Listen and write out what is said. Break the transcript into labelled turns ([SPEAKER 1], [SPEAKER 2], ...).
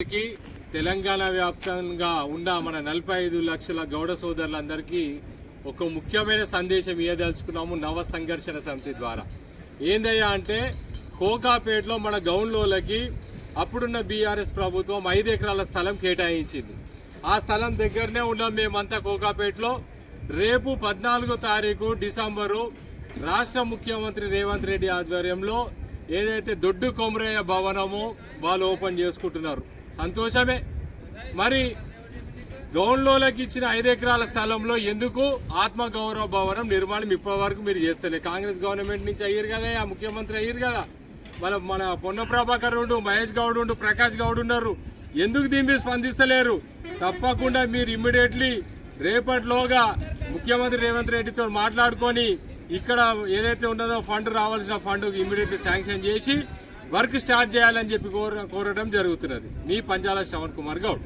[SPEAKER 1] అందరికీ తెలంగాణ వ్యాప్తంగా ఉన్న మన నలభై ఐదు లక్షల గౌడ సోదరులందరికీ ఒక ముఖ్యమైన సందేశం ఇవ్వదలుచుకున్నాము నవ సంఘర్షణ సమితి ద్వారా. ఏందయ్యా అంటే కోకాపేటలో మన గౌన్లోలకి అప్పుడున్న బీఆర్ఎస్ ప్రభుత్వం ఐదు ఎకరాల స్థలం కేటాయించింది. ఆ స్థలం దగ్గరనే ఉన్నాం మేమంతా కోకాపేటలో. రేపు పద్నాలుగో తారీఖు డిసెంబరు రాష్ట్ర ముఖ్యమంత్రి రేవంత్ రెడ్డి ఆధ్వర్యంలో ఏదైతే దొడ్డు కొమరయ్య భవనము వాళ్ళు ఓపెన్ చేసుకుంటున్నారు. సంతోషమే. మరి గౌన్లోకి ఇచ్చిన ఐదు ఎకరాల స్థలంలో ఎందుకు ఆత్మ గౌరవ భవనం నిర్మాణం ఇప్పటి వరకు మీరు చేస్తలే కాంగ్రెస్ గవర్నమెంట్ నుంచి అయ్యారు కదా ఆ ముఖ్యమంత్రి అయ్యారు కదా. మన మన పొన్న ప్రభాకర్ ఉండు మహేష్ గౌడ్ ఉండు ప్రకాష్ గౌడ్ ఉన్నారు. ఎందుకు దీని మీద స్పందిస్తలేరు? తప్పకుండా మీరు ఇమ్మీడియట్లీ రేపటిలోగా ముఖ్యమంత్రి రేవంత్ రెడ్డితో మాట్లాడుకొని ఇక్కడ ఏదైతే ఉన్నదో ఫండ్ రావాల్సిన ఫండ్ ఇమ్మీడియట్లీ శాంక్షన్ చేసి వర్క్ స్టార్ట్ చేయాలని చెప్పి కోర కోరడం జరుగుతున్నది. మీ పంజాల శ్రవణ్ కుమార్ గౌడ్.